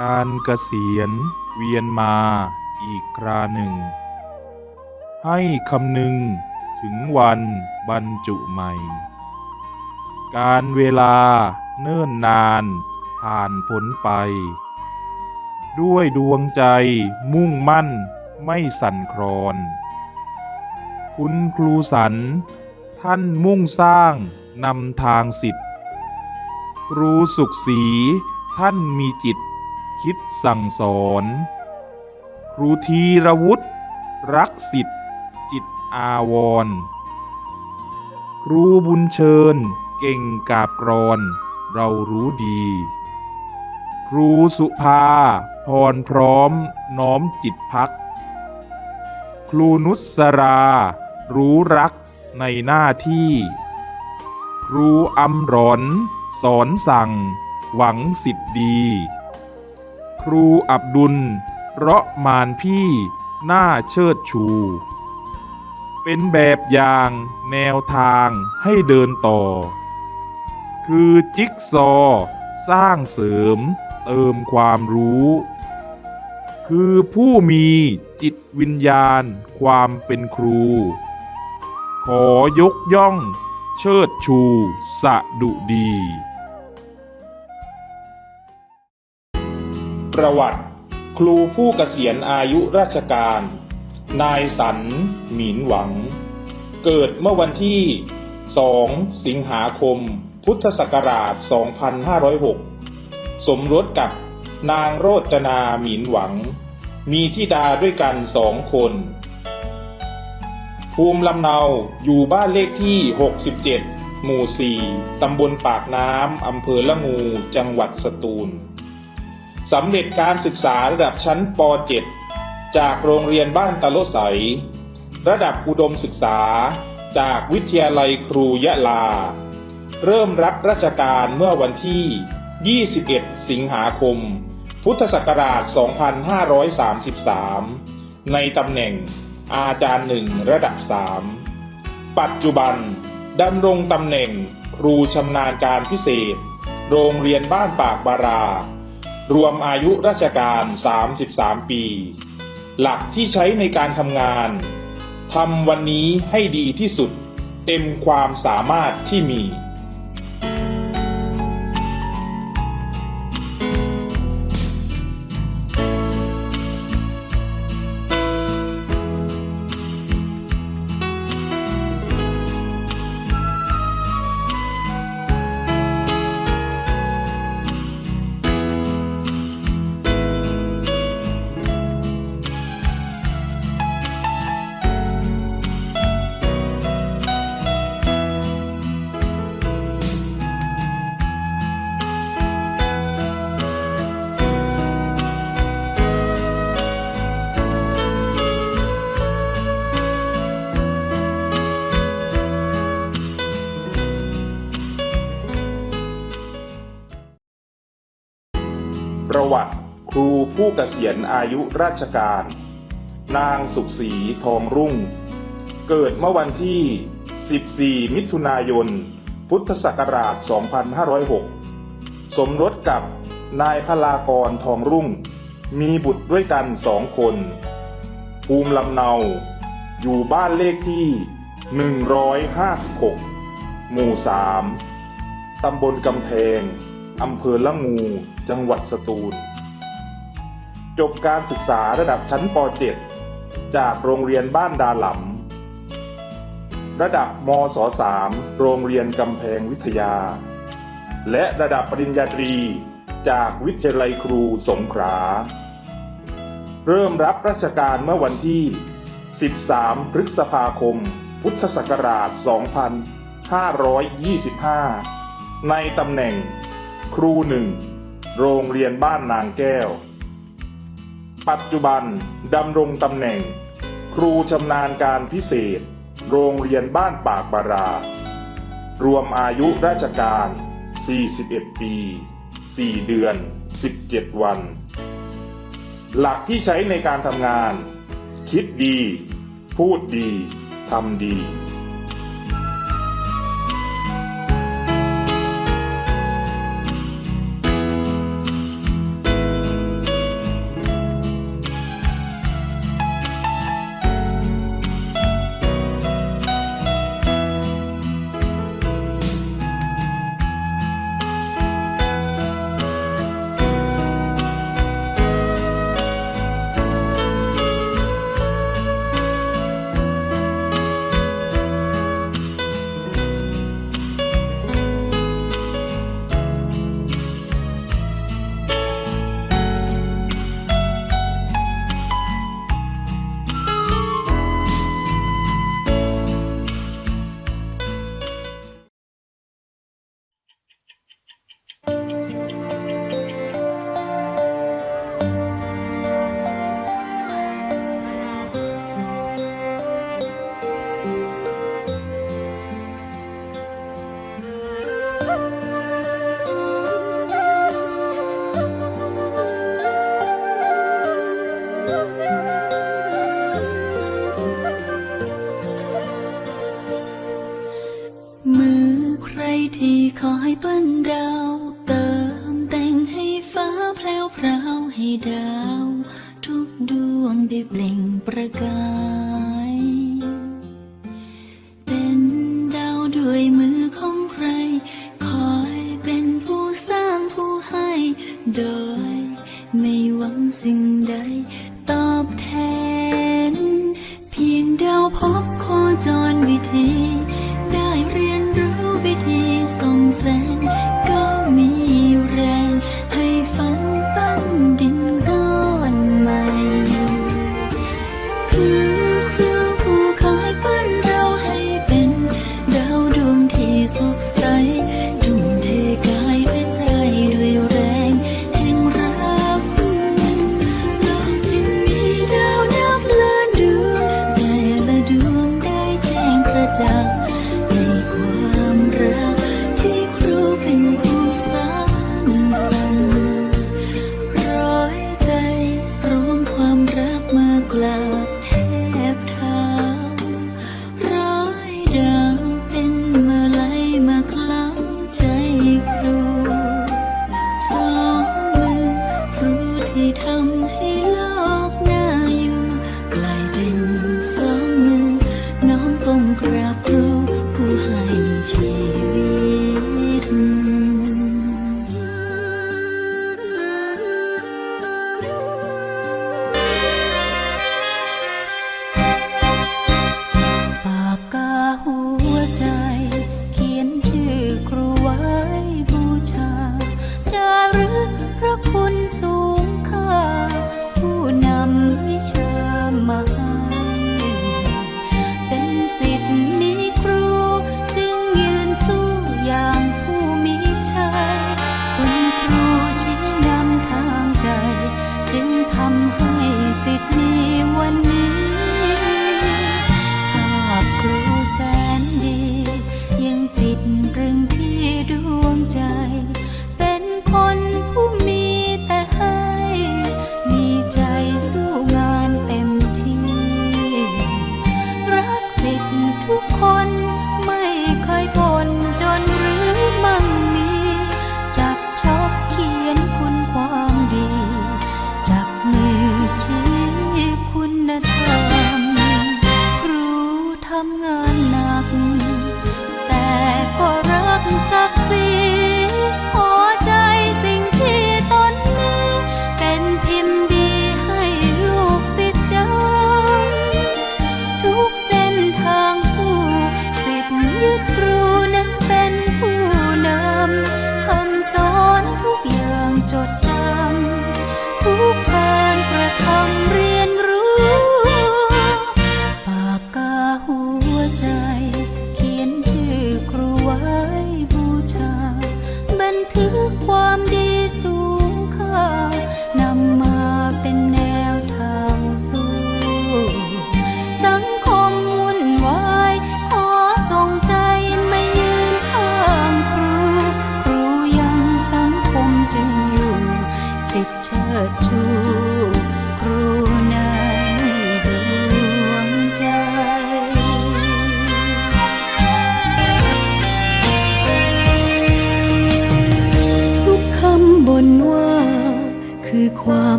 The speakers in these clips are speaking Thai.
การเกษียณเวียนมาอีกคราหนึ่ง ให้คำนึงถึงวันบรรจุใหม่ การเวลาเนิ่นนานผ่านพ้นไป ด้วยดวงใจมุ่งมั่นไม่สั่นคลอน คุณครูสัน ท่านมุ่งสร้างนำทางสิทธิ์ครูสุขศรีท่านมีจิต คิดสั่งสอน ครูธีรวุฒิรักสิทธิ์จิตอาวรณ์ครูบุญเชิญ เก่งกาบกรอน เรารู้ดี ครูสุภาพรพร้อมน้อมจิตพัก ครูนุสรา รู้รักในหน้าที่ ครูอำรอน สอนสั่ง หวังสิทธิ์ดี ครูอับดุล เราะมานพี่หน่าเชิดชู เป็นแบบอย่างแนวทางให้เดินต่อ คือจิ๊กซอ สร้างเสริมเติมความรู้ คือผู้มีจิตวิญญาณความเป็นครู ขอยกย่องเชิดชูสะดุดี ประวัติ ครูผู้เกษียณอายุราชการ นายสันหมินหวัง เกิดเมื่อวันที่ 2 สิงหาคม พุทธศักราช 2506 สมรสกับนางโรจนาหมินหวัง มีธิดาด้วยกันสองคน ภูมิลำเนาอยู่บ้านเลขที่ 67 หมู่ 4 ตำบลปากน้ำ อำเภอละงู จังหวัดสตูล สำเร็จการศึกษาระดับชั้นป .7 จากโรงเรียนบ้านตะโลใส ระดับอุดมศึกษา จากวิทยาลัยครูยะลา เริ่มรับราชการเมื่อวันที่ 21 สิงหาคม พุทธศักราช 2533 ในตำแหน่งอาจารย์หนึ่งระดับ 3 ปัจจุบันดำรงตำแหน่งครูชำนาญการพิเศษ โรงเรียนบ้านปากบารา รวมอายุราชการ 33 ปี หลักที่ใช้ในการทำงานทำวันนี้ให้ดีที่สุด เต็มความสามารถที่มี ผู้เกษียณอายุราชการ นางสุขศรีทองรุ่ง เกิดเมื่อวันที่ 14 มิถุนายน พุทธศักราช 2506 สมรสกับนายพลากรทองรุ่ง มีบุตรด้วยกันสองคน ภูมิลำเนา อยู่บ้านเลขที่ 156 หมู่ 3 ตำบลกำแพง อำเภอละงู จังหวัดสตูล จบการศึกษาระดับชั้นป .7 จากโรงเรียนบ้านดาหลำระดับมศ .3 โรงเรียนกำแพงวิทยา และระดับปริญญาตรีจากวิทยาลัยครูสงขลา เริ่มรับราชการเมื่อวันที่ 13 พฤษภาคม พุทธศักราช 2525 ในตำแหน่ง ครูหนึ่ง โรงเรียนบ้านนางแก้ว ปัจจุบันดำรงตำแหน่ง ครูชำนาญการพิเศษ โรงเรียนบ้านปากบารารวมอายุราชการ 41 ปี 4 เดือน 17 วัน หลักที่ใช้ในการทำงาน คิดดี พูดดี ทำดี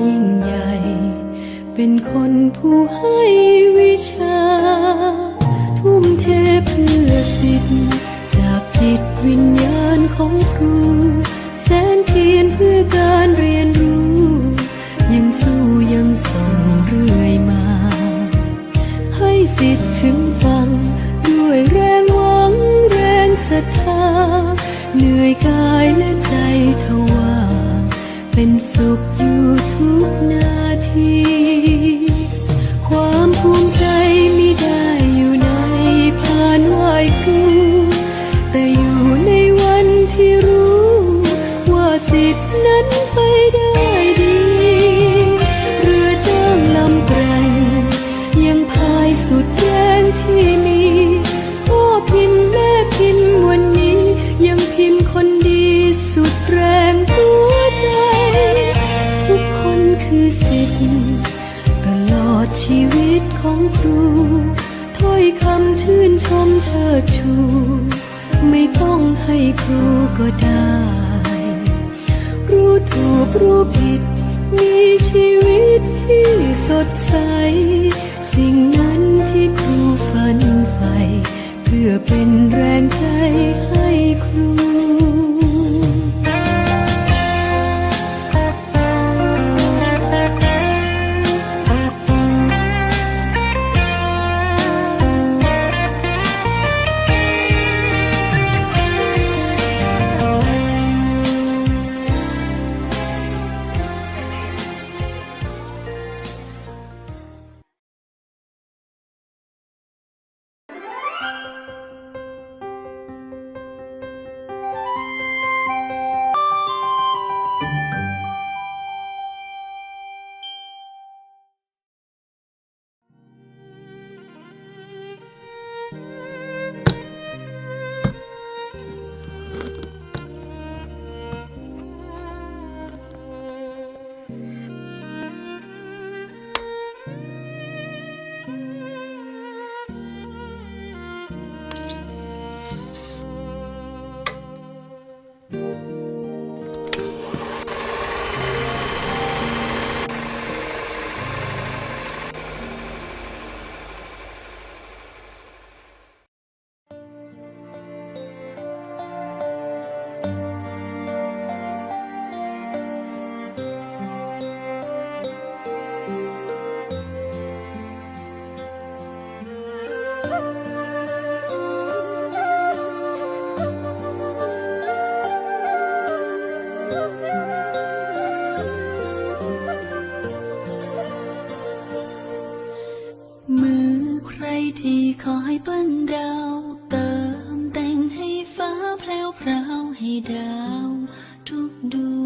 ยิ่งใหญ่ เป็นคนผู้ให้วิชา ทุ่มเทเพื่อสิทธิ์จากจิตวิญญาณของครู แสนเพียนเพื่อการเรียนรู้ ยังสู้ยังส่งเรื่อยมา ให้สิทธิ์ถึงฟัง ด้วยแรงหวังแรงศรัทธา เหนื่อยกายและใจทว่า เป็นสุขอยู่ Mm-hmm. สดใส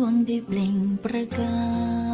วงได้เปล่งประกาย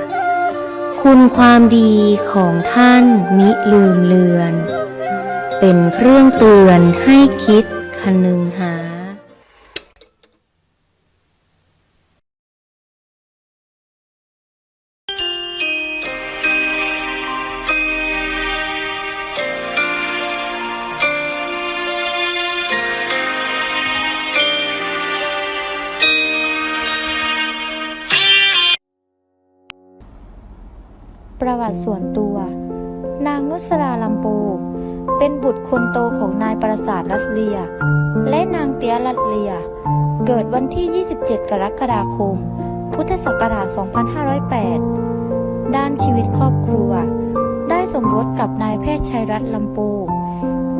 คุณความดีของท่านมิลืมเลือน เป็นเครื่องเตือนให้คิดคนึงหา ติส่วนตัว นางนุสราลำปูเป็นบุตรคนโตของนายปราสาทรัตเลีย และนางเตียรัตเลีย เกิดวันที่ 27 กรกฎาคม พุทธศักราช 2508 ด้านชีวิตครอบครัว ได้สมรสกับนายแพทย์ชัยรัตน์ลำปู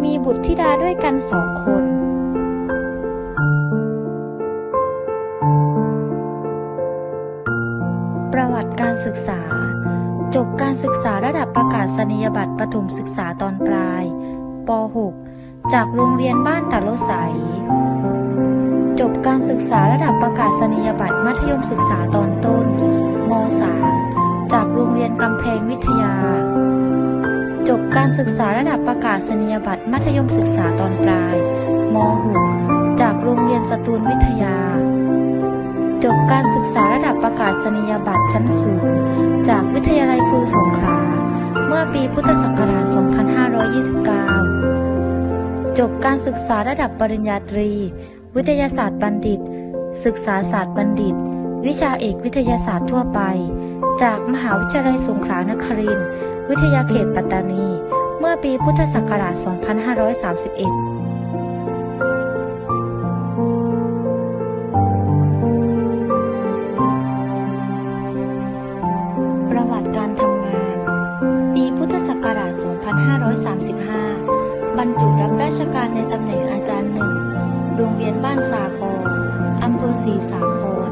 มีบุตรธิดาด้วยกันสองคนประวัติการศึกษา จบการศึกษาระดับประกาศนียบัตรประถมศึกษาตอนปลาย ป .6 จากโรงเรียนบ้านตะโลใสจบการศึกษาระดับประกาศนียบัตรมัธยมศึกษาตอนต้น ม .3 จากโรงเรียนกำแพงวิทยา จบการศึกษาระดับประกาศนียบัตรมัธยมศึกษาตอนปลาย ม .6 จากโรงเรียนสตูลวิทยา ศึกษาระดับประกาศนียบัตรชั้นสูง จากวิทยาลัยครูสงขลา เมื่อปีพุทธศักราช 2529 จบการศึกษาระดับปริญญาตรี วิทยาศาสตร์บัณฑิต ศึกษาศาสตร์บัณฑิต วิชาเอกวิทยาศาสตร์ทั่วไป จากมหาวิทยาลัยสงขลานครินทร์วิทยาเขตปัตตานี เมื่อปีพุทธศักราช 2531 การทำงาน ปีพุทธศักราช 2535 บรรจุรับราชการในตำแหน่งอาจารย์หนึ่ง โรงเรียนบ้านสากออำเภอศรีสาคร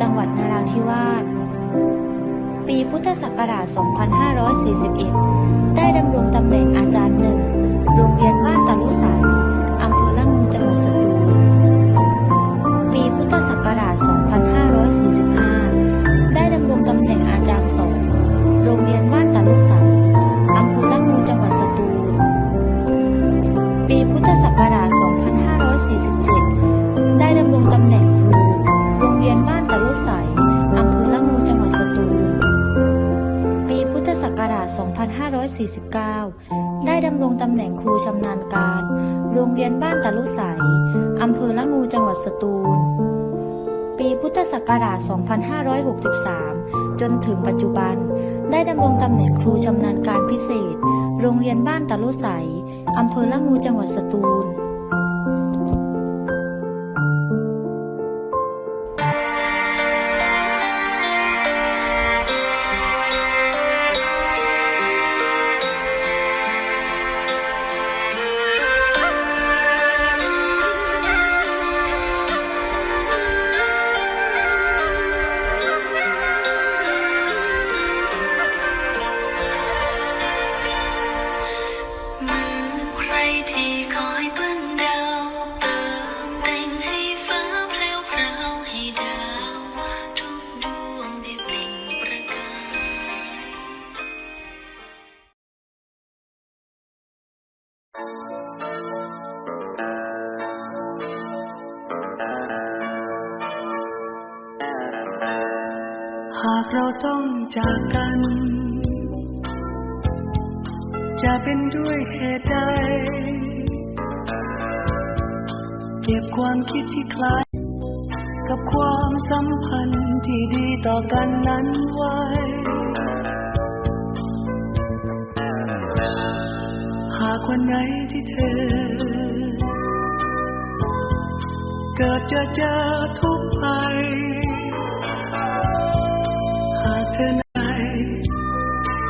จังหวัดนราธิวาส ปีพุทธศักราช 2541 ได้ดำรงตำแหน่งอาจารย์หนึ่ง โรงเรียนบ้านตะลุใสยอำเภอละงูจังหวัดสตูล ปีพุทธศักราช 2545 2549 ได้ดำรงตำแหน่งครูชำนาญการ โรงเรียนบ้านตะลุใสยอำเภอละงูจังหวัดสตูล ปีพุทธศักราช 2563 จนถึงปัจจุบัน ได้ดำรงตำแหน่งครูชำนาญการพิเศษ โรงเรียนบ้านตะลุใสยอำเภอละงูจังหวัดสตูล หากเราต้องจากกัน จะเป็นด้วยเหตุใด เก็บความคิดที่คล้าย กับความสัมพันธ์ที่ดีต่อกันนั้นไว้ หากวันไหนที่เธอ เกิดจะเจอทุกข์ภัย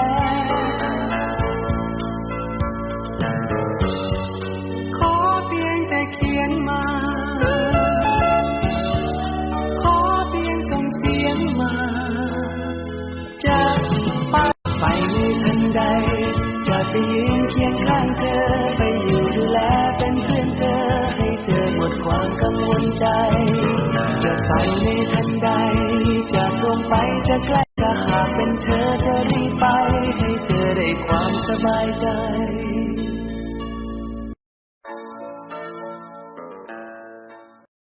้